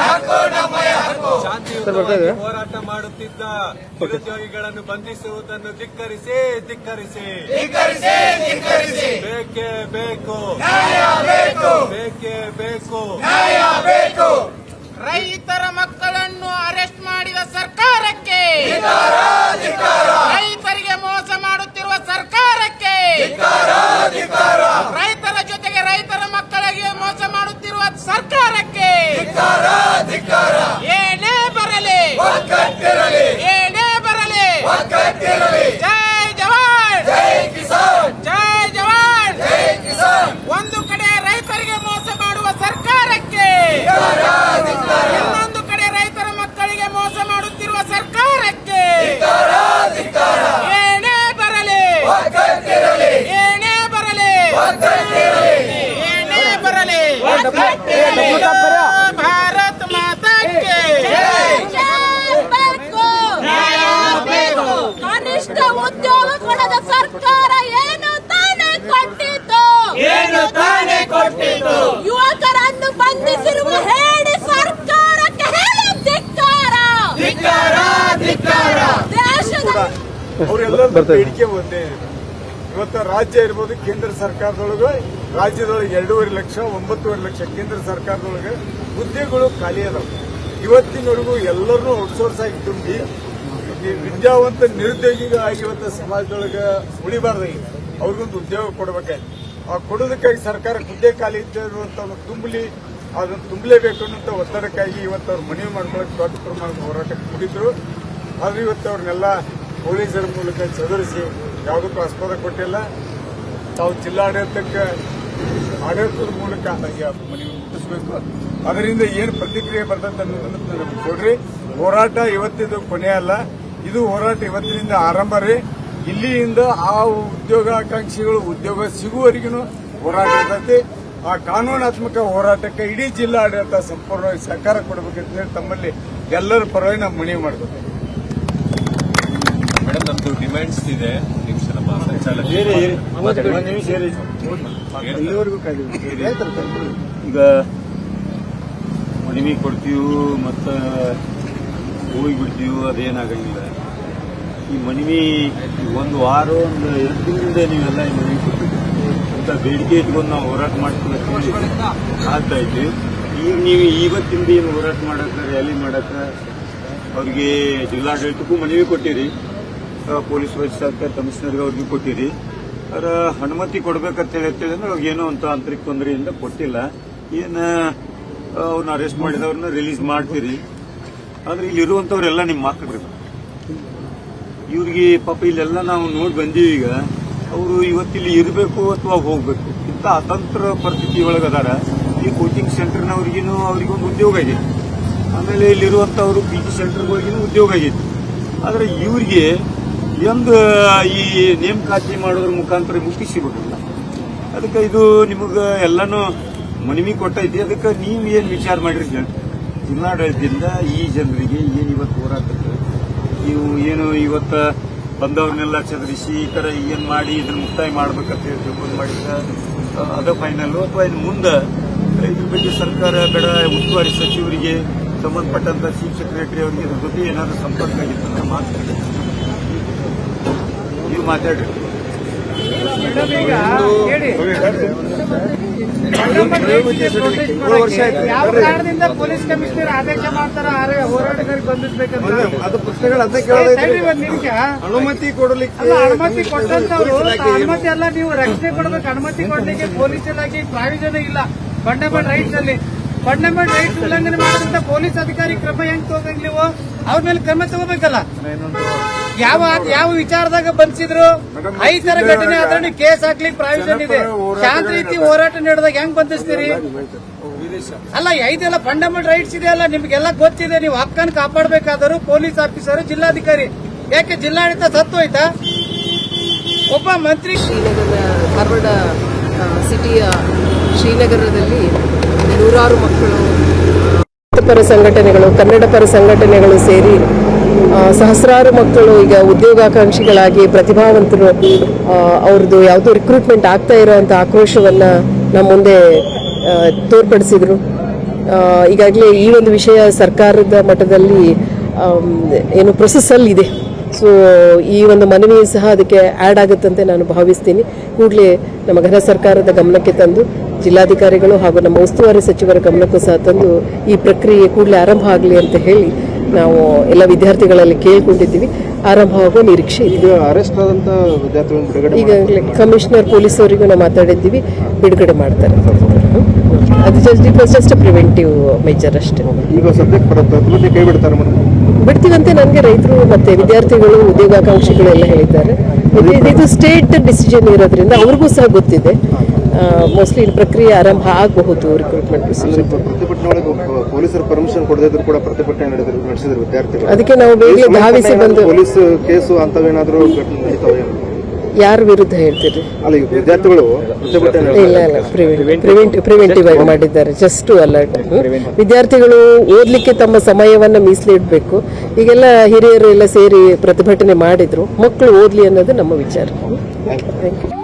ಹಕ್ಕು ಹಕ್ಕು. ಹೋರಾಟ ಮಾಡುತ್ತಿದ್ದ ನಿರುದ್ಯೋಗಿಗಳನ್ನು ಬಂಧಿಸುವುದನ್ನು ಧಿಕ್ಕರಿಸಿ ಧಿಕ್ಕರಿಸಿ. ಬೇಕೇ ಬೇಕು. ಬೇಕೇ. ಬೇಕು ರೈತರ ಮಕ್ಕಳನ್ನು ಅರೆಸ್ಟ್ ಮಾಡಿದ ಸರ್ಕಾರಕ್ಕೆ ರೈತರಿಗೆ ಮೋಸ ಮಾಡುತ್ತಿರುವ ಸರ್ಕಾರಕ್ಕೆ ರೈತರ ಜೊತೆಗೆ ರೈತರ ಮಕ್ಕಳಿಗೆ ಮೋಸ ಮಾಡುತ್ತಿರುವ ಸರ್ಕಾರಕ್ಕೆ ಏನೇ ಬರಲಿ ಏನೇ ಬರಲಿ ಜೈ ಜವಾನ್ ಜೈ ಜವಾನ್ ಒಂದು ಕಡೆ ರೈತರಿಗೆ ಮೋಸ ಮಾಡುವ ಸರ್ಕಾರಕ್ಕೆ ಇನ್ನೊಂದು ಕಡೆ ರೈತರ ಮಕ್ಕಳಿಗೆ ಮೋಸ ಮಾಡುತ್ತಿರುವ ಸರ್ಕಾರಕ್ಕೆ ಏನೇ ಬರಲಿ ಏನೇ ಬರಲಿ ಏನೇ ಬರಲಿ ಭಾರತ್ ಮಾತಾಕ್ಕೆ ಕನಿಷ್ಠ ಕೊಡದ ಸರ್ಕಾರ ಏನು ತಾನೇ ಕೊಟ್ಟಿತು ಏನು ತಾನೇ ಕೊಟ್ಟಿತು ಯುವಕರನ್ನು ಬಂಧಿಸಿರುವ ಹೇಳಿ ಸರ್ಕಾರಕ್ಕೆ ಹೇಳಿ ಧಿಕ್ಕಾರ. ಧಿಕ್ಕಾರ ಧಿಕ್ಕಾರ. ದೇಶದ ಅವರೆಲ್ಲರ ಬೇಡಿಕೆ ಒಂದೇ ಇದೆ. ಇವತ್ತು ರಾಜ್ಯ ಇರ್ಬೋದು ಕೇಂದ್ರ ಸರ್ಕಾರದೊಳಗೆ ರಾಜ್ಯದೊಳಗೆ ಎರಡೂವರೆ ಲಕ್ಷ ಒಂಬತ್ತುವರೆ ಲಕ್ಷ ಕೇಂದ್ರ ಸರ್ಕಾರದೊಳಗೆ ಹುದ್ದೆಗಳು ಖಾಲಿ ಅದಾವ. ಇವತ್ತಿನವರೆಗೂ ಎಲ್ಲರನ್ನೂ ಔಟ್ಸೋರ್ಸ್ ಆಗಿ ತುಂಬಿ ಈ ವಿದ್ಯಾವಂತ ನಿರುದ್ಯೋಗಿಗಳಾಗಿ ಆಗಿರುವಂತ ಸಮಾಜದೊಳಗೆ ಈಗ. ಅವ್ರಿಗೊಂದು ಉದ್ಯೋಗ ಕೊಡಬೇಕಾಗಿ ಆ ಕೊಡೋದಕ್ಕಾಗಿ ಸರ್ಕಾರ ಹುದ್ದೆ ಖಾಲಿ ಇರುವಂತವ್ರು ತುಂಬಲಿ, ಅದನ್ನು ತುಂಬಲೇಬೇಕು ಅನ್ನೋಂಥ ಒತ್ತಡಕ್ಕಾಗಿ ಇವತ್ತು ಅವ್ರು ಮನವಿ ಮಾಡ್ಕೊಳ್ಳೋಕೆ ದೊಡ್ಡ ಪ್ರಮಾಣದ ಹೋರಾಟಕ್ಕೆ ಕೂಡಿದ್ರು. ಆದ್ರೆ ಇವತ್ತು ಅವ್ರನ್ನೆಲ್ಲ ಪೊಲೀಸರ ಮೂಲಕ ಚದುರಿಸಿ ಯಾವುದಕ್ಕೂ ಆಸ್ಪದ ಕೊಟ್ಟಿಲ್ಲ. ತಾವು ಜಿಲ್ಲಾಡಳಿತಕ್ಕೆ, ಆಡಳಿತದ ಮೂಲಕ ಮನವಿ ಮುಟ್ಟಿಸಬೇಕು. ಅದರಿಂದ ಏನು ಪ್ರತಿಕ್ರಿಯೆ ಬರ್ತದೆ ಅನ್ನೋದನ್ನು ನಮಗೆ ಕೊಡ್ರಿ ಹೋರಾಟ ಇವತ್ತಿದು ಕೊನೆ ಅಲ್ಲ ಇದು ಹೋರಾಟ ಇವತ್ತಿನಿಂದ ಆರಂಭ ರೀ. ಇಲ್ಲಿಯಿಂದ ಆ ಉದ್ಯೋಗಾಕಾಂಕ್ಷಿಗಳು ಉದ್ಯೋಗ ಸಿಗುವವರೆಗೂ ಹೋರಾಟ ಇರ್ತೈತಿ. ಆ ಕಾನೂನಾತ್ಮಕ ಹೋರಾಟಕ್ಕೆ ಇಡೀ ಜಿಲ್ಲಾಡಳಿತ ಸಂಪೂರ್ಣವಾಗಿ ಸಹಕಾರ ಕೊಡಬೇಕಂತ ಹೇಳಿ ತಮ್ಮಲ್ಲಿ ಎಲ್ಲರ ಪರವಾಗಿ ನಾವು ಮನವಿ ಮಾಡಬೇಕು. ಮೇಡಮ್ ನಮ್ದು ಡಿಮ್ಯಾಂಡ್ಸ್ ಇದೆ. ನಿಮಿಷ ನಮ್ಮ ಈಗ ಮನವಿ ಕೊಡ್ತೀವಿ ಮತ್ತು ಹೋಗಿ ಬಿಡ್ತೀವಿ ಅದೇನಾಗಂಗಿಲ್ಲ. ಈ ಮನವಿ ಒಂದು ವಾರ, ಒಂದು ಎರಡು ತಿಂಗಳಿಂದ ನೀವೆಲ್ಲ ಈ ಮನವಿ ಅಂತ ಬೇಡಿಕೆ ಇಟ್ಕೊಂಡು ನಾವು ಹೋರಾಟ ಮಾಡ್ತೀವಿ ಆಗ್ತಾ ಇದ್ವಿ ಈಗ ನೀವು ಇವತ್ತಿಂದ ಏನು ಹೋರಾಟ ಮಾಡಕ್ಕೆ ರ್ಯಾಲಿ ಮಾಡಕ್ಕೆ, ಅವ್ರಿಗೆ ಜಿಲ್ಲಾಡಳಿತಕ್ಕೂ ಮನವಿ ಕೊಟ್ಟಿರಿ. ಪೊಲೀಸ್ ವರಿಷ್ಠಾಧಿಕಾರಿ ಕಮಿಷನರ್ಗೆ ಅವ್ರಿಗೆ ಕೊಟ್ಟಿರಿ. ಅವರ ಅನುಮತಿ ಕೊಡ್ಬೇಕಂತ ಹೇಳ್ತಿದ್ರೆ ಅವ್ರಿಗೆ ಏನೋ ಅಂತ ಆಂತರಿಕ ತೊಂದರೆಯಿಂದ ಕೊಟ್ಟಿಲ್ಲ. ಏನ ಅವ್ರನ್ನ ಅರೆಸ್ಟ್ ಮಾಡಿದವ್ರನ್ನ ರಿಲೀಸ್ ಮಾಡ್ತೀರಿ. ಆದ್ರೆ ಇಲ್ಲಿ ಇರುವಂತವ್ರೆಲ್ಲ ನಿಮ್ಮ ಮಕ್ಕಳು ಇವ್ರಿಗೆ ಪಾಪ ಇಲ್ಲೆಲ್ಲ ನಾವು ನೋಡಿ ಬಂದೀವಿ ಈಗ. ಅವರು ಇವತ್ತಿಲ್ಲಿ ಇರಬೇಕು ಅಥವಾ ಹೋಗ್ಬೇಕು. ಇಂಥ ಅತಂತ್ರ ಪರಿಸ್ಥಿತಿ ಒಳಗದಾರ. ಈ ಕೋಚಿಂಗ್ ಸೆಂಟರ್ನವ್ರಿಗೂ ಅವ್ರಿಗೊಂದು ಉದ್ಯೋಗ ಇದೆ. ಆಮೇಲೆ ಇಲ್ಲಿರುವಂಥವರು ಪಿ ಜಿ ಸೆಂಟರ್ಗಳಿಗೂ ಉದ್ಯೋಗ ಆಗೈತಿ ಆದರೆ ಇವರಿಗೆ ಎಂದು ಈ ನೇಮಕಾತಿ ಮಾಡೋದ್ರ ಮುಖಾಂತರ ಮುಕ್ತಿ ಸಿಗೋದಿಲ್ಲ. ಅದಕ್ಕೆ ಇದು ನಿಮಗೆ ಎಲ್ಲಾನು ಮನವಿ ಕೊಟ್ಟೈತಿ. ಅದಕ್ಕೆ ನೀವು ಏನು ವಿಚಾರ ಮಾಡಿರಿ ಜನ? ಜಿಲ್ಲಾಡಳಿತದಿಂದ ಈ ಜನರಿಗೆ ಏನು ಇವತ್ತು ಹೋರಾಟಕ್ಕೆ ನೀವು ಏನು ಇವತ್ತ ಬಂದವ್ರನ್ನೆಲ್ಲ ಚದರಿಸಿ ಈ ತರ ಏನ್ ಮಾಡಿ ಇದನ್ನ ಮುಕ್ತಾಯ ಮಾಡ್ಬೇಕಂತ ಹೇಳಿ ತಿಳ್ಕೊಂಡು ಮಾಡಿದ್ರೆ ಅದ ಫೈನಲ್ ಅಥವಾ ಇನ್ನು ಮುಂದೆ ಇದ್ರ ಬಗ್ಗೆ ಸರ್ಕಾರ ಬೇಡ, ಉಸ್ತುವಾರಿ ಸಚಿವರಿಗೆ ಸಂಬಂಧಪಟ್ಟಂತ ಚೀಫ್ ಸೆಕ್ರೆಟರಿ ಅವರಿಗೆ ಇದ್ರ ಏನಾದ್ರೂ ಸಂಪರ್ಕ ಆಗಿತ್ತು ಮಾತಾಡಿ. ನೀವು ಮಾತಾಡ್ರಿ. ಯಾವ ಕಾರಣದಿಂದ ಪೊಲೀಸ್ ಕಮಿಷನರ್ ಆದೇಶ ಮಾಡ್ತಾರ ಆದ್ರೆ ಹೋರಾಟಗಾರರಿಗೆ ಬಂಧಿಸ್ಬೇಕಂತ ಅದು ಪ್ರಶ್ನೆಗಳು ಅಂತ ತಡ್ರಿ ಅನುಮತಿ ಕೊಡಲಿಕ್ಕೆ ಅನುಮತಿ ಕೊಟ್ಟಂತವ್ರು ಅನುಮತಿ ಅಲ್ಲ ನೀವು ರಕ್ಷಣೆ ಕೊಡಬೇಕು. ಅನುಮತಿ ಕೊಡ್ಲಿಕ್ಕೆ ಪೊಲೀಸ್ ಇಲಾಖೆ ಪ್ರಾವಿಷನ್ ಇಲ್ಲ. ಫಂಡಮೆಂಟಲ್ ರೈಟ್ನಲ್ಲಿ ಫಂಡಮೆಂಟಲ್ ರೈಟ್ ಉಲ್ಲಂಘನೆ ಮಾಡಿದಂತ ಪೊಲೀಸ್ ಅಧಿಕಾರಿ ಕ್ರಮ ಹೆಂಗ್ ತಗೋಬೇಕು ನೀವು? ಅವ್ರ ಮೇಲೆ ಕ್ರಮ ತಗೋಬೇಕಲ್ಲ. ಯಾವ ಯಾವ ವಿಚಾರದಾಗ ಬಂಧಿಸಿದ್ರು ಐದರ ಘಟನೆ ಆದ್ರೆ ನೀವು ಕೇಸ್ ಹಾಕ್ಲಿಕ್ಕೆ ಪ್ರಾವಿಷನ್ ಇದೆ. ಶಾಂತ ರೀತಿ ಹೋರಾಟ ನಡೆದಾಗ ಹೆಂಗ್ ಬಂಧಿಸ್ತೀರಿ? ಅಲ್ಲ ಐದೆಲ್ಲ ಫಂಡಮೆಂಟಲ್ ರೈಟ್ಸ್ ಇದೆ ಅಲ್ಲ ನಿಮ್ಗೆಲ್ಲ ಗೊತ್ತಿದೆ ನೀವು ಹಕ್ಕನ್ನು ಕಾಪಾಡಬೇಕಾದರೂ ಪೊಲೀಸ್ ಆಫೀಸರ್ ಜಿಲ್ಲಾಧಿಕಾರಿ. ಯಾಕೆ ಜಿಲ್ಲಾಡಳಿತ ಸತ್ತು ಹೋಯ್ತಾ? ಒಬ್ಬ ಮಂತ್ರಿ ಶ್ರೀನಗರ ಧಾರವಾಡ ಸಿಟಿಯ ಶ್ರೀನಗರದಲ್ಲಿ ನೂರಾರು ಮಕ್ಕಳು ಪರ ಸಂಘಟನೆಗಳು ಕನ್ನಡ ಪರ ಸಂಘಟನೆಗಳು ಸೇರಿ ಸಹಸ್ರಾರು ಮಕ್ಕಳು ಈಗ ಉದ್ಯೋಗಾಕಾಂಕ್ಷಿಗಳಾಗಿ ಪ್ರತಿಭಾವಂತರು ಅವ್ರದ್ದು ಯಾವುದೋ ರಿಕ್ರೂಟ್ಮೆಂಟ್ ಆಗ್ತಾ ಇರೋವಂಥ ಆಕ್ರೋಶವನ್ನು ನಮ್ಮ ಮುಂದೆ ತೋರ್ಪಡಿಸಿದರು. ಈಗಾಗಲೇ ಈ ಒಂದು ವಿಷಯ ಸರ್ಕಾರದ ಮಟ್ಟದಲ್ಲಿ ಏನು ಪ್ರೊಸೆಸ್ಸಲ್ಲಿ ಇದೆ. ಸೊ ಈ ಒಂದು ಮನವಿ ಸಹ ಅದಕ್ಕೆ ಆ್ಯಡ್ ಆಗುತ್ತಂತೆ ನಾನು ಭಾವಿಸ್ತೀನಿ. ಕೂಡಲೇ ನಮ್ಮ ಘನ ಸರ್ಕಾರದ ಗಮನಕ್ಕೆ ತಂದು, ಜಿಲ್ಲಾಧಿಕಾರಿಗಳು ಹಾಗೂ ನಮ್ಮ ಉಸ್ತುವಾರಿ ಸಚಿವರ ಗಮನಕ್ಕೂ ಸಹ ತಂದು ಈ ಪ್ರಕ್ರಿಯೆ ಕೂಡಲೇ ಆರಂಭ ಆಗಲಿ ಅಂತ ಹೇಳಿ ನಾವು ಎಲ್ಲ ವಿದ್ಯಾರ್ಥಿಗಳಲ್ಲಿ ಕೇಳಿಕೊಂಡಿದ್ದೀವಿ. ಆರಂಭ ಆಗುವ ನಿರೀಕ್ಷೆ ಇದೆ. ಅರೆಸ್ಟ್ ಆದಂತ ಈಗಾಗಲೇ ಕಮಿಷನರ್ ಪೊಲೀಸ್ ಅವರಿಗೂ ನಾವು ಮಾತಾಡಿದ್ದೀವಿ. ಬಿಡುಗಡೆ ಮಾಡ್ತಾರೆ. ಅದು just it was just preventive measure ಅಷ್ಟೇ. ಈಗ ಸದ್ಯಕ್ಕೆ ಕೈ ಬಿಡ್ತಾರೆ ಬಿಡ್ತೀವಂತೆ ನನಗೆ ರೈತರು ಮತ್ತೆ ವಿದ್ಯಾರ್ಥಿಗಳು ಉದ್ಯೋಗಾಕಾಂಕ್ಷಿಗಳು ಎಲ್ಲ ಹೇಳಿದ್ದಾರೆ. ಇದು ಸ್ಟೇಟ್ ಡಿಸಿಷನ್ ಇರೋದ್ರಿಂದ ಅವ್ರಿಗೂ ಸಹ ಗೊತ್ತಿದೆ. ಮೋಸ್ಟ್ಲಿ ಪ್ರಕ್ರಿಯೆ ಆರಂಭ ಆಗಬಹುದು ರಿಕ್ರೂಟ್ಮೆಂಟ್ ಪ್ರೊಸೀಜರ್ ಪೊಲೀಸರು ಪರ್ಮಿಷನ್ ಕೊಡದೇ ಇದ್ರು ಕೂಡ ಪ್ರತಿಭಟನೆ ನಡೆದ್ರು ನಡೆಸಿದ್ರು ವಿದ್ಯಾರ್ಥಿಗಳು. ಅದಕ್ಕೆ ನಾವು ಬೇಗ ಈ ಸಂಬಂಧ ಧಾವಿಸಿ ಬಂದು ಪೊಲೀಸ್ ಕೇಸು ಅಂತವೇನಾದರೂ? ಯಾರ ವಿರುದ್ಧ ಹೇಳ್ತೀರಿ? ಅಲ್ಲ ವಿದ್ಯಾರ್ಥಿಗಳು ಪ್ರತಿಭಟನೆ ಇಲ್ಲ ಇಲ್ಲ ಪ್ರಿವೆಂಟಿವ್ ಪ್ರಿವೆಂಟಿವ್ ಆಗಿ ಮಾಡಿದ್ದಾರೆ. ಜಸ್ಟ್ ಅಲರ್ಟ್ ವಿದ್ಯಾರ್ಥಿಗಳು ಓದ್ಲಿಕ್ಕೆ ತಮ್ಮ ಸಮಯವನ್ನ ಮೀಸಲಿಡಬೇಕು. ಈಗೆಲ್ಲ ಹಿರಿಯರು ಎಲ್ಲ ಸೇರಿ ಪ್ರತಿಭಟನೆ ಮಾಡಿದ್ರು. ಮಕ್ಕಳು ಓದ್ಲಿ ಅನ್ನೋದು ನಮ್ಮ ವಿಚಾರ. Thank you